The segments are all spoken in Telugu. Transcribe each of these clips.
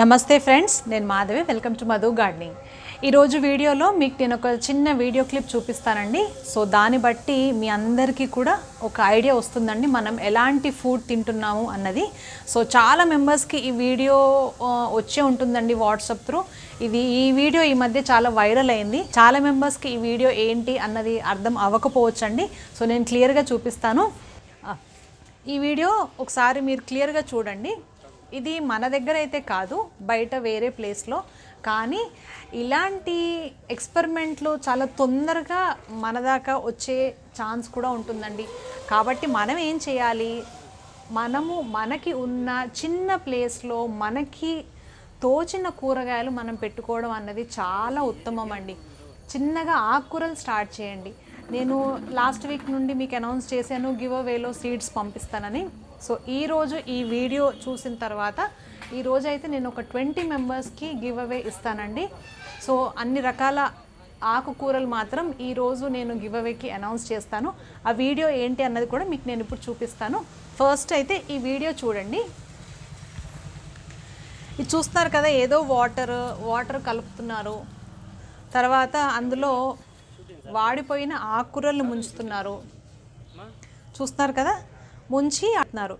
నమస్తే ఫ్రెండ్స్ నేను Madhavi welcome to Madhu gardening. ఈరోజు వీడియోలో మీకు నేను ఒక చిన్న వీడియో క్లిప్ చూపిస్తానండి. సో దాన్ని బట్టి మీ అందరికీ కూడా ఒక ఐడియా వస్తుందండి మనం ఎలాంటి ఫుడ్ తింటున్నాము అన్నది. సో చాలా మెంబర్స్కి ఈ వీడియో వచ్చే ఉంటుందండి వాట్సాప్ త్రూ. ఇది ఈ వీడియో ఈ మధ్య చాలా వైరల్ అయింది. చాలా మెంబర్స్కి ఈ వీడియో ఏంటి అన్నది అర్థం అవ్వకపోవచ్చండి. సో నేను క్లియర్గా చూపిస్తాను. ఈ వీడియో ఒకసారి మీరు క్లియర్గా చూడండి. ఇది మన దగ్గర అయితే కాదు బయట వేరే ప్లేస్లో. కానీ ఇలాంటి ఎక్స్పెరిమెంట్లు చాలా తొందరగా మన దాకా వచ్చే ఛాన్స్ కూడా ఉంటుందండి. కాబట్టి మనం ఏం చేయాలి? మనము మనకి ఉన్న చిన్న ప్లేస్లో మనకి తోచిన కూరగాయలు మనం పెట్టుకోవడం అన్నది చాలా ఉత్తమం అండి చిన్నగా ఆకుకూరలు స్టార్ట్ చేయండి. నేను లాస్ట్ వీక్ నుండి మీకు అనౌన్స్ చేశాను గివ్ అవేలో సీడ్స్ పంపిస్తానని. సో ఈరోజు ఈ వీడియో చూసిన తర్వాత ఈరోజు అయితే నేను ఒక ట్వంటీ మెంబర్స్కి గివ్ అవే ఇస్తానండి. సో అన్ని రకాల ఆకుకూరలు మాత్రం ఈరోజు నేను గివ్ అవేకి అనౌన్స్ చేస్తాను. ఆ వీడియో ఏంటి అన్నది కూడా మీకు నేను ఇప్పుడు చూపిస్తాను. ఫస్ట్ అయితే ఈ వీడియో చూడండి. ఇది చూస్తున్నారు కదా ఏదో వాటర్ వాటర్ కలుపుతున్నారు. తర్వాత అందులో వాడిపోయిన ఆకుకూరలు ముంచుతున్నారు. చూస్తున్నారు కదా? ముంచి అంటున్నారు.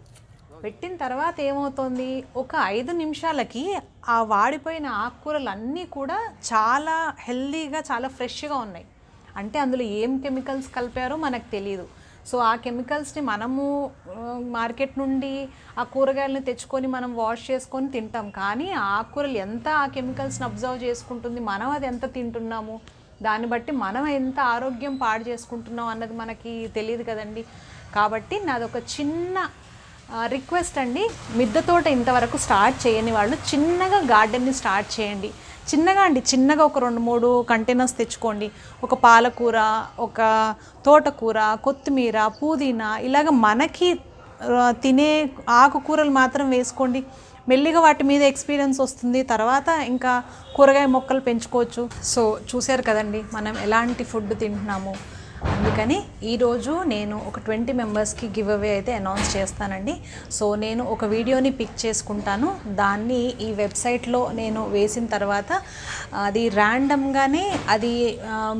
పెట్టిన తర్వాత ఏమవుతుంది? ఒక ఐదు నిమిషాలకి ఆ వాడిపోయిన ఆకుకూరలు అన్నీ కూడా చాలా హెల్దీగా చాలా ఫ్రెష్గా ఉన్నాయి. అంటే అందులో ఏం కెమికల్స్ కలిపారో మనకు తెలియదు సో ఆ కెమికల్స్ని మనము మార్కెట్ నుండి ఆ కూరగాయలను తెచ్చుకొని మనం వాష్ చేసుకొని తింటాం. కానీ ఆ ఆకుకూరలు ఎంత ఆ కెమికల్స్ని అబ్జర్వ్ చేసుకుంటుంది? మనం అది ఎంత తింటున్నాము? దాన్ని బట్టి మనం ఎంత ఆరోగ్యం పాడు చేసుకుంటున్నాం అన్నది మనకి తెలియదు కదండి. కాబట్టి నాదొక చిన్న రిక్వెస్ట్ అండి. మిద్దె తోట ఇంతవరకు స్టార్ట్ చేయని వాళ్ళు చిన్నగా గార్డెన్ని స్టార్ట్ చేయండి. చిన్నగా అండి చిన్నగా ఒక రెండు మూడు కంటైనర్స్ తెచ్చుకోండి. ఒక పాలకూర ఒక తోటకూర కొత్తిమీర పుదీనా ఇలాగ మనకి తినే ఆకుకూరలు మాత్రం వేసుకోండి. మెల్లిగా వాటి మీద ఎక్స్పీరియన్స్ వస్తుంది. తర్వాత ఇంకా కూరగాయ మొక్కలు పెంచుకోవచ్చు. సో చూశారు కదండి మనం ఎలాంటి ఫుడ్ తింటున్నాము? అందుకని ఈరోజు నేను ఒక ట్వంటీ మెంబర్స్కి గివ్ అవే అయితే అనౌన్స్ చేస్తానండి. సో నేను ఒక వీడియోని పిక్ చేసుకుంటాను. దాన్ని ఈ వెబ్సైట్లో నేను వేసిన తర్వాత అది ర్యాండమ్గానే అది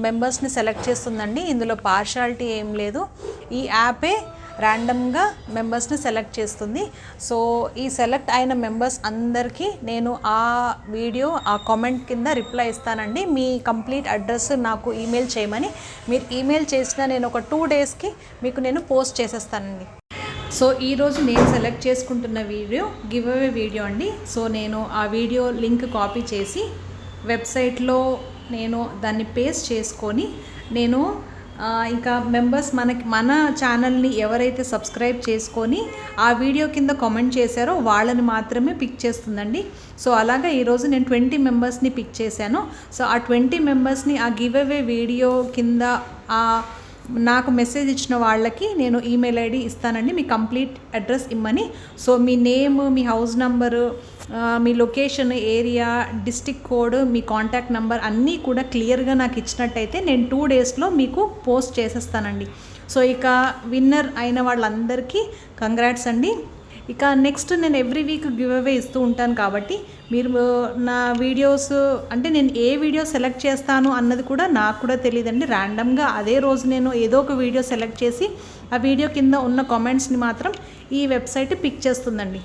మెంబర్స్ని సెలెక్ట్ చేస్తుందండి. ఇందులో పార్షాలిటీ ఏం లేదు. ఈ యాపే ర్యాండమ్గా మెంబర్స్ని సెలెక్ట్ చేస్తుంది. సో ఈ సెలెక్ట్ అయిన మెంబర్స్ అందరికీ నేను ఆ వీడియో ఆ కామెంట్ కింద రిప్లై ఇస్తానండి. మీ కంప్లీట్ అడ్రస్ నాకు ఈమెయిల్ చేయమని. మీరు ఈమెయిల్ చేసిన నేను ఒక టూ డేస్కి మీకు నేను పోస్ట్ చేసేస్తానండి. సో ఈరోజు నేను సెలెక్ట్ చేసుకుంటున్న వీడియో గివ్ అవే వీడియో అండి. సో నేను ఆ వీడియో లింక్ కాపీ చేసి వెబ్సైట్లో నేను దాన్ని పేస్ట్ చేసుకొని నేను ఇంకా మెంబర్స్ మనకి మన ఛానల్ని ఎవరైతే సబ్స్క్రైబ్ చేసుకొని ఆ వీడియో కింద కామెంట్ చేశారో వాళ్ళని మాత్రమే పిక్ చేస్తుందండి. సో అలాగా ఈరోజు నేను ట్వంటీ మెంబర్స్ని పిక్ చేశాను. సో ఆ ట్వంటీ మెంబర్స్ని ఆ గివ్ అవే వీడియో కింద ఆ నాకు మెసేజ్ ఇచ్చిన వాళ్ళకి నేను ఈమెయిల్ ఐడి ఇస్తానండి. మీ కంప్లీట్ అడ్రస్ ఇమ్మని. సో మీ నేమ్ మీ హౌస్ నంబరు మీ లొకేషన్ ఏరియా డిస్టిక్ కోడ్ మీ కాంటాక్ట్ నెంబర్ అన్నీ కూడా క్లియర్గా నాకు ఇచ్చినట్టయితే నేను టూ డేస్లో మీకు పోస్ట్ చేసేస్తానండి. సో ఇక విన్నర్ అయిన వాళ్ళందరికీ కంగ్రాట్స్ అండి. ఇక నెక్స్ట్ నేను ఎవ్రీ వీక్ గివ్ అవే ఇస్తూ ఉంటాను కాబట్టి మీరు నా వీడియోస్ అంటే నేను ఏ వీడియో సెలెక్ట్ చేస్తాను అన్నది కూడా నాకు కూడా తెలియదండి. ర్యాండమ్గా అదే రోజు నేను ఏదో ఒక వీడియో సెలెక్ట్ చేసి ఆ వీడియో కింద ఉన్న కామెంట్స్ని మాత్రం ఈ వెబ్సైట్ పిక్ చేస్తుందండి.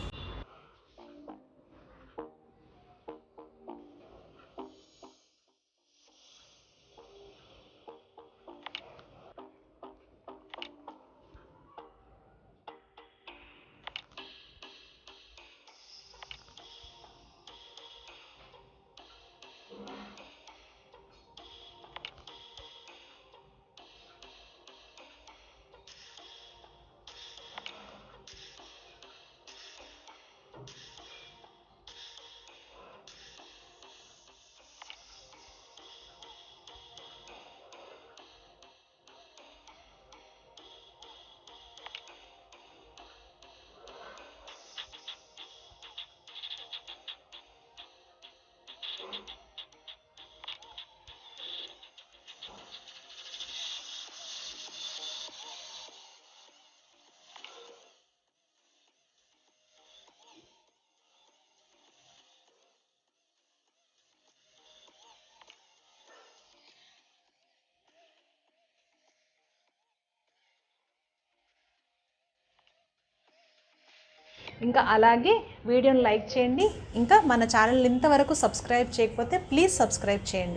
ఇంకా అలాగే వీడియోని లైక్ చేయండి. ఇంకా మన ఛానల్ ఇంతవరకు సబ్స్క్రైబ్ చేయకపోతే ప్లీజ్ సబ్స్క్రైబ్ చేయండి.